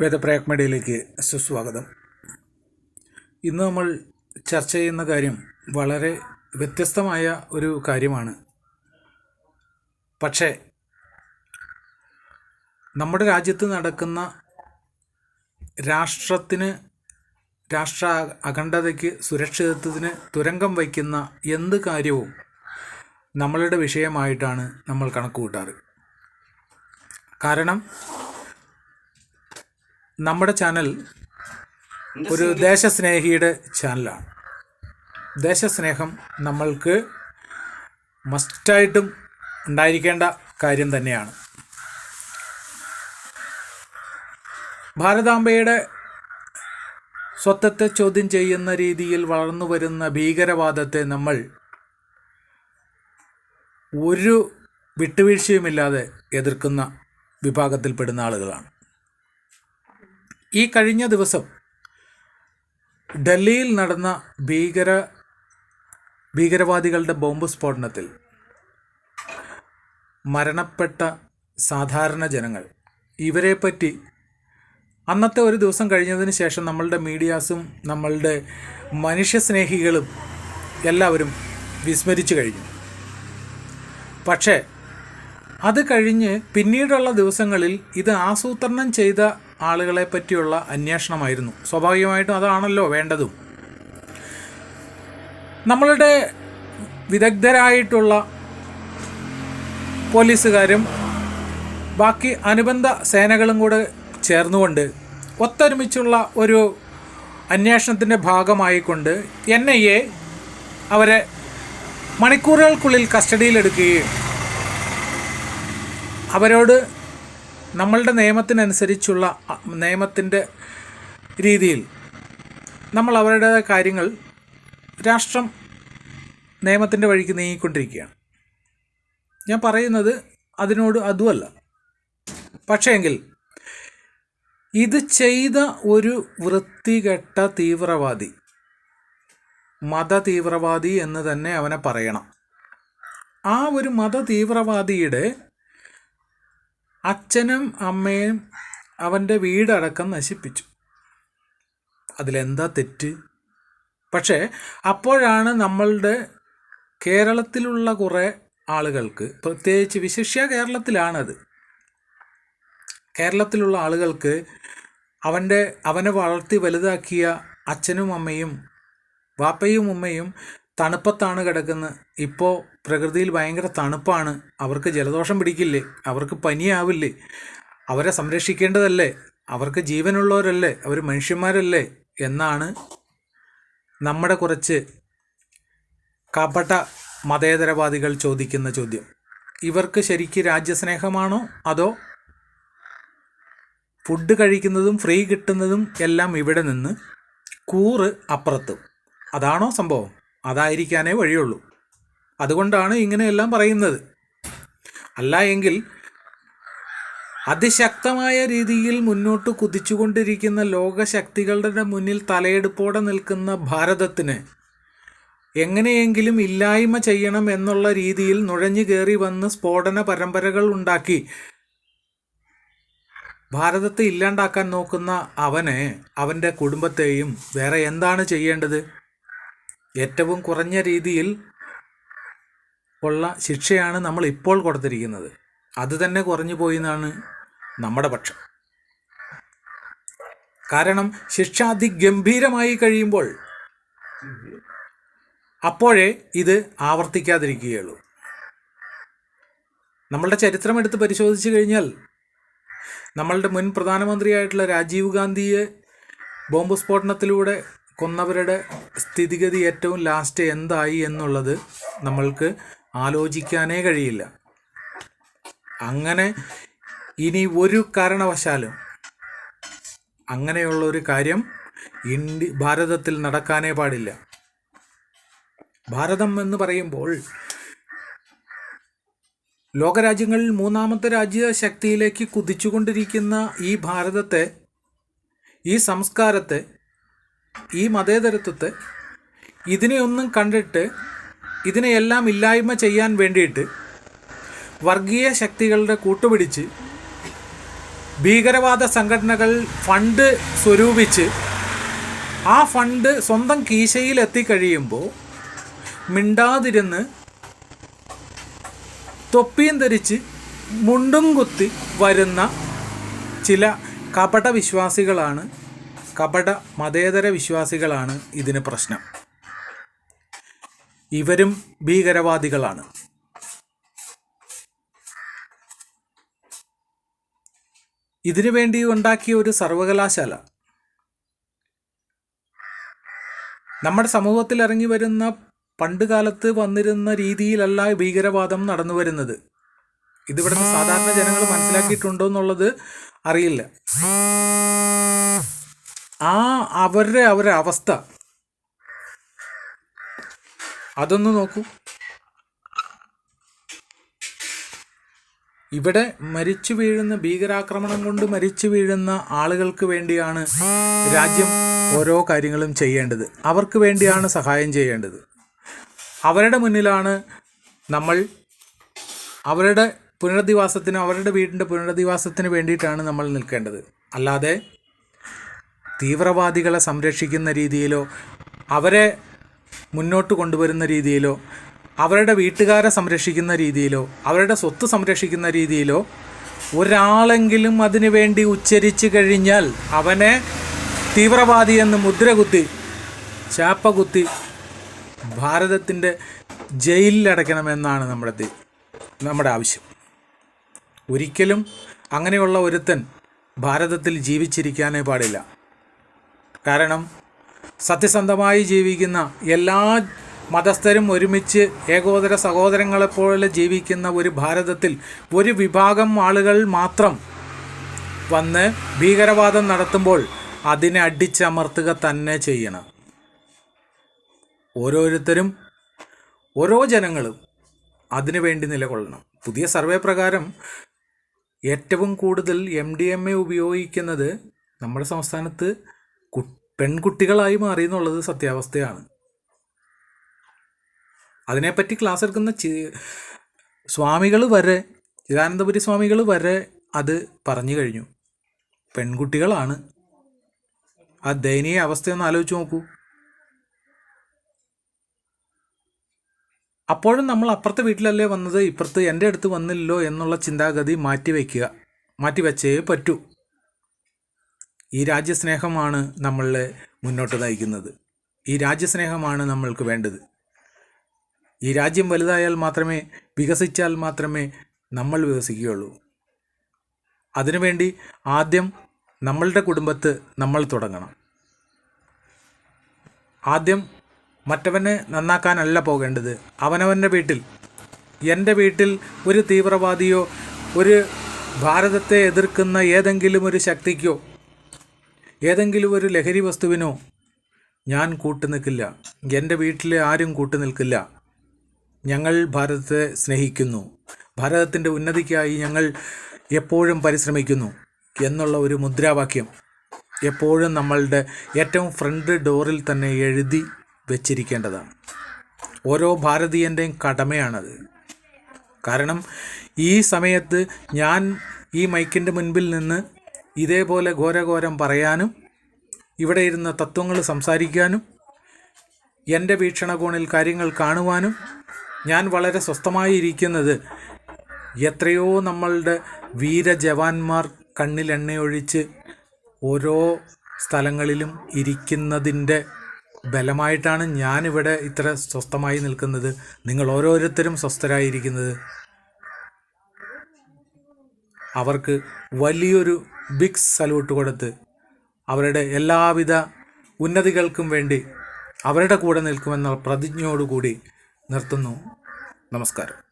വേദപ്രയാഗ് മീഡിയയിലേക്ക് സുസ്വാഗതം. ഇന്ന് നമ്മൾ ചർച്ച ചെയ്യുന്ന കാര്യം വളരെ വ്യത്യസ്തമായ ഒരു കാര്യമാണ്. പക്ഷേ നമ്മുടെ രാജ്യത്ത് നടക്കുന്ന രാഷ്ട്രത്തിന് രാഷ്ട്ര അഖണ്ഡതയ്ക്ക് സുരക്ഷിതത്വത്തിന് തുരങ്കം വയ്ക്കുന്ന എന്ത് കാര്യവും നമ്മളുടെ വിഷയമായിട്ടാണ് നമ്മൾ കണക്ക് കൂട്ടാറ് കാരണം നമ്മുടെ ചാനൽ ഒരു ദേശസ്നേഹിയുടെ ചാനലാണ്. ദേശസ്നേഹം നമ്മൾക്ക് മസ്റ്റായിട്ടും ഉണ്ടായിരിക്കേണ്ട കാര്യം തന്നെയാണ്. ഭാരതാംബയുടെ സ്വത്വത്തെ ചോദ്യം ചെയ്യുന്ന രീതിയിൽ വളർന്നു വരുന്ന ഭീകരവാദത്തെ നമ്മൾ ഒരു വിട്ടുവീഴ്ചയുമില്ലാതെ എതിർക്കുന്ന വിഭാഗത്തിൽപ്പെടുന്ന ആളുകളാണ്. ഈ കഴിഞ്ഞ ദിവസം ഡൽഹിയിൽ നടന്ന ഭീകര ഭീകരവാദികളുടെ ബോംബ് സ്ഫോടനത്തിൽ മരണപ്പെട്ട സാധാരണ ജനങ്ങൾ. ഇവരെപ്പറ്റി അന്നത്തെ ഒരു ദിവസം കഴിഞ്ഞതിന് ശേഷം നമ്മളുടെ മീഡിയാസും നമ്മളുടെ മനുഷ്യസ്നേഹികളും എല്ലാവരും വിസ്മരിച്ചു കഴിഞ്ഞു. പക്ഷേ അത് കഴിഞ്ഞ് പിന്നീടുള്ള ദിവസങ്ങളിൽ ഇത് ആസൂത്രണം ചെയ്ത ആളുകളെ പറ്റിയുള്ള അന്വേഷണമായിരുന്നു. സ്വാഭാവികമായിട്ടും അതാണല്ലോ വേണ്ടതും. നമ്മളുടെ വിദഗ്ധരായിട്ടുള്ള പോലീസുകാരും ബാക്കി അനുബന്ധ സേനകളും കൂടെ ചേർന്നുകൊണ്ട് ഒത്തൊരുമിച്ചുള്ള ഒരു അന്വേഷണത്തിന്റെ ഭാഗമായിക്കൊണ്ട് എൻ ഐ എ അവരെ മണിക്കൂറുകൾക്കുള്ളിൽ കസ്റ്റഡിയിലെടുക്കുകയും അവരോട് നമ്മളുടെ നിയമത്തിനനുസരിച്ചുള്ള നിയമത്തിന്റെ രീതിയിൽ നമ്മൾ അവരുടെ കാര്യങ്ങൾ രാഷ്ട്രം നിയമത്തിന്റെ വഴിക്ക് നീങ്ങിക്കൊണ്ടിരിക്കുകയാണ്. ഞാൻ പറയുന്നത് അതിനോട് അതുമല്ല. പക്ഷേങ്കിൽ ഇത് ചെയ്ത ഒരു വൃത്തികെട്ട തീവ്രവാദി മത തീവ്രവാദി എന്ന് തന്നെ അവനെ പറയണം. ആ ഒരു മത തീവ്രവാദിയുടെ അച്ഛനും അമ്മയും അവന്റെ വീടടക്കം നശിപ്പിച്ചു. അതിലെന്താ തെറ്റ്? പക്ഷേ അപ്പോഴാണ് നമ്മളുടെ കേരളത്തിലുള്ള കുറേ ആളുകൾക്ക് പ്രത്യേകിച്ച് വിശിഷ്യ കേരളത്തിലാണത് കേരളത്തിലുള്ള ആളുകൾക്ക് അവന്റെ അവനെ വളർത്തി വലുതാക്കിയ അച്ഛനും അമ്മയും വാപ്പയും ഉമ്മയും തണുപ്പത്താണ് കിടക്കുന്നത് ഇപ്പോൾ പ്രകൃതിയിൽ ഭയങ്കര തണുപ്പാണ്. അവർക്ക് ജലദോഷം പിടിക്കില്ലേ? അവർക്ക് പനിയാവില്ലേ? അവരെ സംരക്ഷിക്കേണ്ടതല്ലേ? അവർക്ക് ജീവനുള്ളവരല്ലേ? അവർ മനുഷ്യന്മാരല്ലേ? എന്നാണ് നമ്മുടെ കുറച്ച് കപട മതേതരവാദികൾ ചോദിക്കുന്ന ചോദ്യം. ഇവർക്ക് ശരിക്ക് രാജ്യസ്നേഹമാണോ? അതോ ഫുഡ് കഴിക്കുന്നതും ഫ്രീ കിട്ടുന്നതും എല്ലാം ഇവിടെ നിന്ന് കൂറ് അപ്പുറത്തും. അതാണോ സംഭവം? അതായിരിക്കാനേ വഴിയുള്ളൂ. അതുകൊണ്ടാണ് ഇങ്ങനെയെല്ലാം പറയുന്നത്. അല്ല എങ്കിൽ അതിശക്തമായ രീതിയിൽ മുന്നോട്ട് കുതിച്ചുകൊണ്ടിരിക്കുന്ന ലോകശക്തികളുടെ മുന്നിൽ തലയെടുപ്പോടെ നിൽക്കുന്ന ഭാരതത്തിന് എങ്ങനെയെങ്കിലും ഇല്ലായ്മ ചെയ്യണം എന്നുള്ള രീതിയിൽ നുഴഞ്ഞു കയറി വന്ന് സ്ഫോടന പരമ്പരകൾ ഉണ്ടാക്കി ഭാരതത്തെ ഇല്ലാണ്ടാക്കാൻ നോക്കുന്ന അവനെ അവന്റെ കുടുംബത്തെയും വേറെ എന്താണ് ചെയ്യേണ്ടത്? ഏറ്റവും കുറഞ്ഞ രീതിയിൽ ഉള്ള ശിക്ഷയാണ് നമ്മൾ ഇപ്പോൾ കൊടുത്തിരിക്കുന്നത്. അത് തന്നെ കുറഞ്ഞു പോയി എന്നാണ് നമ്മുടെ പക്ഷം. കാരണം ശിക്ഷ അതിഗംഭീരമായി കഴിയുമ്പോൾ അപ്പോഴേ ഇത് ആവർത്തിക്കാതിരിക്കുകയുള്ളൂ. നമ്മളുടെ ചരിത്രം എടുത്ത് പരിശോധിച്ചു കഴിഞ്ഞാൽ നമ്മളുടെ മുൻ പ്രധാനമന്ത്രിയായിട്ടുള്ള രാജീവ് ഗാന്ധിയെ ബോംബ് സ്ഫോടനത്തിലൂടെ കൊന്നവരുടെ സ്ഥിതിഗതി ഏറ്റവും ലാസ്റ്റ് എന്തായി എന്നുള്ളത് നമ്മൾക്ക് ആലോചിക്കാനേ കഴിയില്ല. അങ്ങനെ ഇനി ഒരു കാരണവശാലും അങ്ങനെയുള്ള ഒരു കാര്യം ഇന്ത്യ ഭാരതത്തിൽ നടക്കാനേ പാടില്ല. ഭാരതം എന്ന് പറയുമ്പോൾ ലോകരാജ്യങ്ങളിൽ മൂന്നാമത്തെ രാജ്യ ശക്തിയിലേക്ക് കുതിച്ചുകൊണ്ടിരിക്കുന്ന ഈ ഭാരതത്തെ ഈ സംസ്കാരത്തെ ഈ മതേതരത്വത്തെ ഇതിനെയൊന്നും കണ്ടിട്ട് ഇതിനെയെല്ലാം ഇല്ലായ്മ ചെയ്യാൻ വേണ്ടിയിട്ട് വർഗീയ ശക്തികളുടെ കൂട്ടുപിടിച്ച് ഭീകരവാദ സംഘടനകൾ ഫണ്ട് സ്വരൂപിച്ച് ആ ഫണ്ട് സ്വന്തം കീശയിൽ എത്തിക്കഴിയുമ്പോൾ മിണ്ടാതിരുന്ന് തൊപ്പിയും ധരിച്ച് മുണ്ടും കുത്തി വരുന്ന ചില കപട വിശ്വാസികളാണ് കപട മതേതര വിശ്വാസികളാണ് ഇതിന് പ്രശ്നം. ഇവരും ഭീകരവാദികളാണ്. ഇതിനു വേണ്ടി ഉണ്ടാക്കിയ ഒരു സർവകലാശാല. നമ്മുടെ സമൂഹത്തിൽ ഇറങ്ങി വരുന്ന പണ്ടുകാലത്ത് വന്നിരുന്ന രീതിയിലല്ല ഭീകരവാദം നടന്നു വരുന്നത്. ഇതിവിടുന്ന് സാധാരണ ജനങ്ങൾ മനസ്സിലാക്കിയിട്ടുണ്ടോ എന്നുള്ളത് അറിയില്ല. ആ അവരുടെ അവരുടെ അവസ്ഥ. അതൊന്ന് നോക്കൂ. ഇവിടെ മരിച്ചു വീഴുന്ന ഭീകരാക്രമണം കൊണ്ട് മരിച്ചു വീഴുന്ന ആളുകൾക്ക് വേണ്ടിയാണ് രാജ്യം ഓരോ കാര്യങ്ങളും ചെയ്യേണ്ടത്. അവർക്ക് വേണ്ടിയാണ് സഹായം ചെയ്യേണ്ടത്. അവരുടെ മുന്നിലാണ് നമ്മൾ അവരുടെ പുനരധിവാസത്തിന് അവരുടെ വീടിന്റെ പുനരധിവാസത്തിന് വേണ്ടിയിട്ടാണ് നമ്മൾ നിൽക്കേണ്ടത്. അല്ലാതെ തീവ്രവാദികളെ സംരക്ഷിക്കുന്ന രീതിയിലോ അവരെ മുന്നോട്ട് കൊണ്ടുവരുന്ന രീതിയിലോ അവരുടെ വീട്ടുകാരെ സംരക്ഷിക്കുന്ന രീതിയിലോ അവരുടെ സ്വത്ത് സംരക്ഷിക്കുന്ന രീതിയിലോ ഒരാളെങ്കിലും അതിനു വേണ്ടി ഉച്ചരിച്ചു കഴിഞ്ഞാൽ അവനെ തീവ്രവാദി എന്ന് മുദ്ര കുത്തി ചാപ്പ കുത്തി ഭാരതത്തിന്റെ ജയിലിലടയ്ക്കണമെന്നാണ് നമ്മുടെ നമ്മുടെ ആവശ്യം. ഒരിക്കലും അങ്ങനെയുള്ള ഒരുത്തൻ ഭാരതത്തിൽ ജീവിച്ചിരിക്കാനേ പാടില്ല. കാരണം സത്യസന്ധമായി ജീവിക്കുന്ന എല്ലാ മതസ്ഥരും ഒരുമിച്ച് ഏകോദര സഹോദരങ്ങളെപ്പോലെ ജീവിക്കുന്ന ഒരു ഭാരതത്തിൽ ഒരു വിഭാഗം ആളുകൾ മാത്രം വന്ന് ഭീകരവാദം നടത്തുമ്പോൾ അതിനെ അടിച്ചമർത്തുക തന്നെ ചെയ്യണം. ഓരോരുത്തരും ഓരോ ജനങ്ങളും അതിനു വേണ്ടി നിലകൊള്ളണം. പുതിയ സർവേ പ്രകാരം ഏറ്റവും കൂടുതൽ എം ഡി എം എ ഉപയോഗിക്കുന്നത് നമ്മുടെ സംസ്ഥാനത്ത് പെൺകുട്ടികളായി മാറി എന്നുള്ളത് സത്യാവസ്ഥയാണ്. അതിനെപ്പറ്റി ക്ലാസ് എടുക്കുന്ന സ്വാമികൾ വരെ ചിദാനന്ദപുരി സ്വാമികൾ വരെ അത് പറഞ്ഞു കഴിഞ്ഞു. പെൺകുട്ടികളാണ്. ആ ദയനീയ അവസ്ഥയൊന്ന് ആലോചിച്ച് നോക്കൂ. അപ്പോഴും നമ്മൾ അപ്പുറത്തെ വീട്ടിലല്ലേ വന്നത്? ഇപ്പുറത്ത് എന്റെ അടുത്ത് വന്നില്ലല്ലോ എന്നുള്ള ചിന്താഗതി മാറ്റിവെക്കുക മാറ്റിവെച്ചേ പറ്റൂ. ഈ രാജ്യസ്നേഹമാണ് നമ്മളെ മുന്നോട്ട് നയിക്കുന്നത്. ഈ രാജ്യസ്നേഹമാണ് നമ്മൾക്ക് വേണ്ടത്. ഈ രാജ്യം വലുതായാൽ മാത്രമേ വികസിച്ചാൽ മാത്രമേ നമ്മൾ വികസിക്കുകയുള്ളൂ. അതിനുവേണ്ടി ആദ്യം നമ്മളുടെ കുടുംബത്ത് നമ്മൾ തുടങ്ങണം. ആദ്യം മറ്റവനെ നന്നാക്കാനല്ല പോകേണ്ടത്. അവനവന്റെ വീട്ടിൽ എന്റെ വീട്ടിൽ ഒരു തീവ്രവാദിയോ ഒരു ഭാരതത്തെ എതിർക്കുന്ന ഏതെങ്കിലും ഒരു ശക്തിക്കോ ഏതെങ്കിലും ഒരു ലഹരി വസ്തുവിനോ ഞാൻ കൂട്ടുനിൽക്കില്ല എന്റെ വീട്ടിലെ ആരും കൂട്ടുനിൽക്കില്ല ഞങ്ങൾ ഭാരതത്തെ സ്നേഹിക്കുന്നു. ഭാരതത്തിന്റെ ഉന്നതിക്കായി ഞങ്ങൾ എപ്പോഴും പരിശ്രമിക്കുന്നു എന്നുള്ള ഒരു മുദ്രാവാക്യം എപ്പോഴും നമ്മളുടെ ഏറ്റവും ഫ്രണ്ട് ഡോറിൽ തന്നെ എഴുതി വെച്ചിരിക്കേണ്ടതാണ്. ഓരോ ഭാരതീയന്റെയും കടമയാണത്. കാരണം ഈ സമയത്ത് ഞാൻ ഈ മൈക്കിന്റെ മുൻപിൽ നിന്ന് ഇതേപോലെ ഘോരഘോരം പറയാനും ഇവിടെ ഇരുന്ന് തത്വങ്ങൾ സംസാരിക്കാനും എന്റെ വീക്ഷണകോണിൽ കാര്യങ്ങൾ കാണുവാനും ഞാൻ വളരെ സ്വസ്ഥമായി ഇരിക്കുന്നത് എത്രയോ നമ്മളുടെ വീരജവാന്മാർ കണ്ണിൽ എണ്ണയൊഴിച്ച് ഓരോ സ്ഥലങ്ങളിലും ഇരിക്കുന്നതിന്റെ ബലമായിട്ടാണ് ഞാനിവിടെ ഇത്ര സ്വസ്ഥമായി നിൽക്കുന്നത്. നിങ്ങൾ ഓരോരുത്തരും സ്വസ്ഥരായിരിക്കുന്നത്. അവർക്ക് വലിയൊരു ബിഗ് സല്യൂട്ട് കൊടുത്ത് അവരുടെ എല്ലാവിധ ഉന്നതികൾക്കും വേണ്ടി അവരുടെ കൂടെ നിൽക്കുമെന്ന പ്രതിജ്ഞയോടുകൂടി നിർത്തുന്നു. നമസ്കാരം.